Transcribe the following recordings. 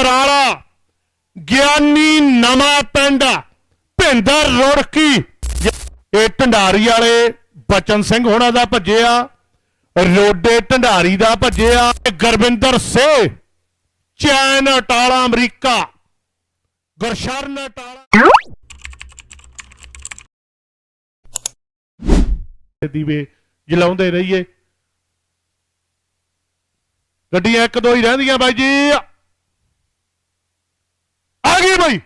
ਸਮਰਾਲਾ ਗਿਆਨੀ ਨਵਾਂ ਪਿੰਡ, ਭਿੰਦਰ ਰੁੜਕੀ। ਇਹ ਢੰਡਾਰੀ ਵਾਲੇ ਬਚਨ ਸਿੰਘ ਹੋਣਾ ਦਾ ਭੱਜਿਆ, ਰੋਡੇ ਢੰਡਾਰੀ ਦਾ ਭੱਜਿਆ ਗੁਰਵਿੰਦਰ ਸੇ, ਚੈਨ ਅਟਾਲਾ ਅਮਰੀਕਾ। ਗੁਰਸ਼ਰਨ ਅਟਾਲਾ। ਦੀਵੇ ਜਲਾਉਂਦੇ ਰਹੀਏ। ਗੱਡੀਆਂ ਇੱਕ ਦੋ ਹੀ ਰਹਿੰਦੀਆਂ ਬਾਈ ਜੀ। ਆ ਗਈ ਬਾਈ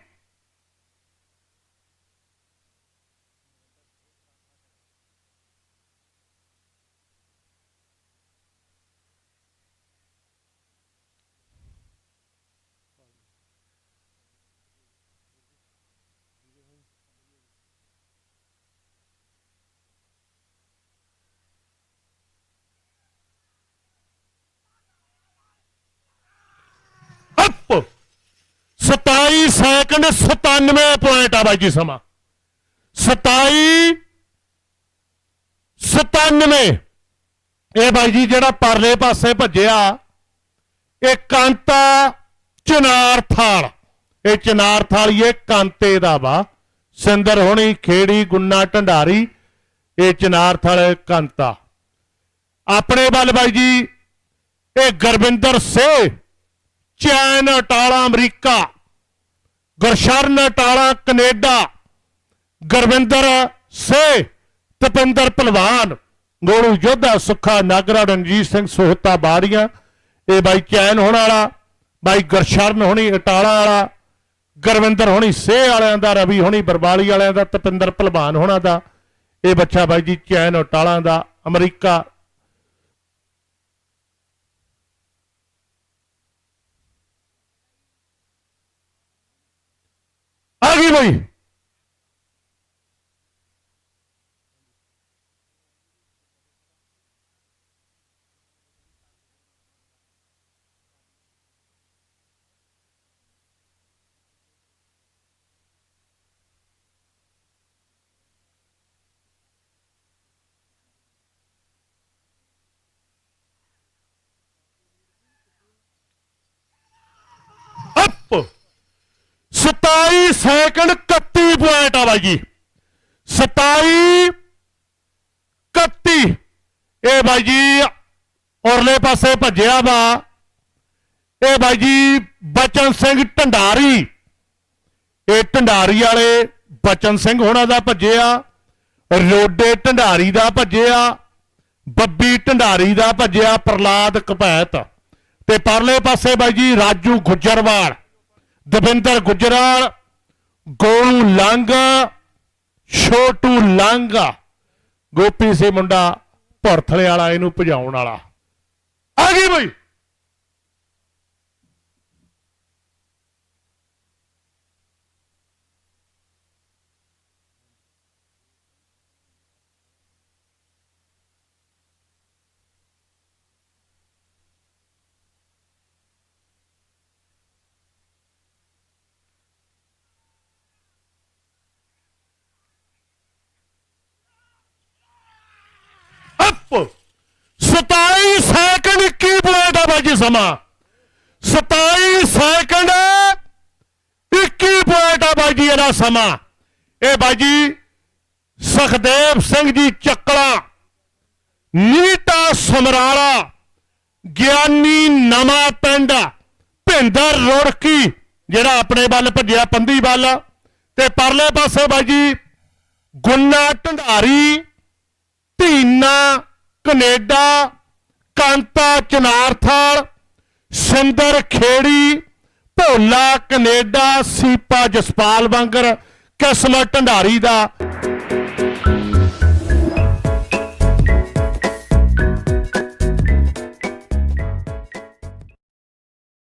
ਅਪ 27 ਸੈਕਿੰਡ 97 ਪੁਆਇੰਟ ਆ ਬਾਈ ਜੀ ਸਮਾਂ। 27 97 ਇਹ ਬਾਈ ਜੀ ਜਿਹੜਾ ਪਰਲੇ ਪਾਸੇ ਭੱਜਿਆ, ਇਹ ਕਾਂਤਾ ਚਨਾਰ ਥਾਲ। ਇਹ ਚਨਾਰ ਥਾਲੀ ਇਹ ਕਾਂਤੇ ਦਾ ਵਾ। ਸਿੰਦਰ ਹੋਣੀ, ਖੇੜੀ, ਗੁੰਨਾ, ਢੰਡਾਰੀ, ਇਹ ਚਨਾਰ ਥਾਲ ਕਾਂਤਾ। ਆਪਣੇ ਵੱਲ ਬਾਈ ਜੀ, ਇਹ ਗੁਰਵਿੰਦਰ ਸੇ ਚੈਨ, ਅਟਾਲਾ, ਅਮਰੀਕਾ। ਗੁਰਸ਼ਰਨ ਅਟਾਲਾ, ਕੈਨੇਡਾ। ਗੁਰਵਿੰਦਰ ਸੇ ਤਪਿੰਦਰ ਭਲਵਾਨ। ਗੋਲੂ ਯੋਧਾ ਸੁੱਖਾ ਨਾਗਰਾ, ਰਣਜੀਤ ਸਿੰਘ ਸੋਹਤਾ ਬਾੜੀਆਂ। ਇਹ ਬਾਈ ਚੈਨ ਹੋਣ ਵਾਲਾ, ਬਾਈ ਗੁਰਸ਼ਰਨ ਹੋਣੀ ਅਟਾਲਾ ਵਾਲਾ। ਗੁਰਵਿੰਦਰ ਹੋਣੀ ਸੇ ਵਾਲਿਆਂ ਦਾ, ਰਵੀ ਹੋਣੀ ਬਰਬਾਲੀ ਵਾਲਿਆਂ ਦਾ, ਤਪਿੰਦਰ ਭਲਵਾਨ ਹੋਣਾ ਦਾ। ਇਹ ਬੱਚਾ ਬਾਈ ਜੀ ਚੈਨ ਅਟਾਲਾ ਦਾ, ਅਮਰੀਕਾ ਆ ਗਈ ਬਈ 27 ਸੈਕਿੰਡ 31 ਪੁਆਇੰਟ ਆ ਬਾਈ ਜੀ। 27 31 ਇਹ ਬਾਈ ਜੀ ਔਰਲੇ ਪਾਸੇ ਭੱਜਿਆ ਵਾ। ਇਹ ਬਾਈ ਜੀ ਬਚਨ ਸਿੰਘ ਢੰਡਾਰੀ। ਇਹ ਢੰਡਾਰੀ ਵਾਲੇ ਬਚਨ ਸਿੰਘ ਹੋਣਾ ਦਾ ਭੱਜਿਆ। ਰੋਡੇ ਢੰਡਾਰੀ ਦਾ ਭੱਜਿਆ। ਬੱਬੀ ਢੰਡਾਰੀ ਦਾ ਭੱਜਿਆ ਪ੍ਰਲਾਦ ਕਪੈਤ। ਤੇ ਪਰਲੇ ਪਾਸੇ ਬਾਈ ਜੀ ਰਾਜੂ ਗੁੱਜਰਵਾਲ। ਦਵਿੰਦਰ ਗੁਜਰਾਲ, ਗੋਲੂ ਲੰਗ, ਛੋਟੂ ਲੰਗ। ਗੋਪੀ ਸੀ ਮੁੰਡਾ ਭਰਥਲੇ ਵਾਲਾ, ਇਹਨੂੰ ਭਜਾਉਣ ਵਾਲਾ। ਆ ਗਈ ਬਈ। ਅਪ 27 ਸੈਕਿੰਡ 21 ਪੁਆਇੰਟ ਆ ਬਾਜੀ ਸਮਾਂ? 27 ਸੈਕਿੰਡ 21 ਪੁਆਇੰਟ ਆ ਬਾਜੀ ਇਹਦਾ ਸਮਾਂ? ਇਹ ਬਾਜੀ ਸੁਖਦੇਵ ਸਿੰਘ ਜੀ ਚੱਕਲਾ ਨੀਟਾ ਸਮਰਾਲਾ, ਗਿਆਨੀ ਨਵਾਂ ਪਿੰਡ, ਭਿੰਦਰ ਰੋੜਕੀ, ਜਿਹੜਾ ਆਪਣੇ ਵੱਲ ਭੱਜਿਆ ਪੰਦੀ ਵੱਲ। ਤੇ ਪਰਲੇ ਪਾਸੇ ਬਾਜੀ ਗੁੰਨਾ ਢੰਡਾਰੀ, ਧੀਨਾ ਕੈਨੇਡਾ ਕਾਂਤਾ ਚਨਾਰਥਾਲ ਸਿੰਦਰ ਖੇੜੀ ਭੋਲਾ ਕੈਨੇਡਾ ਸੀਪਾ ਜਸਪਾਲ ਵਾਂਗਰ ਕਿਸਮਤ ਢੰਡਾਰੀ ਦਾ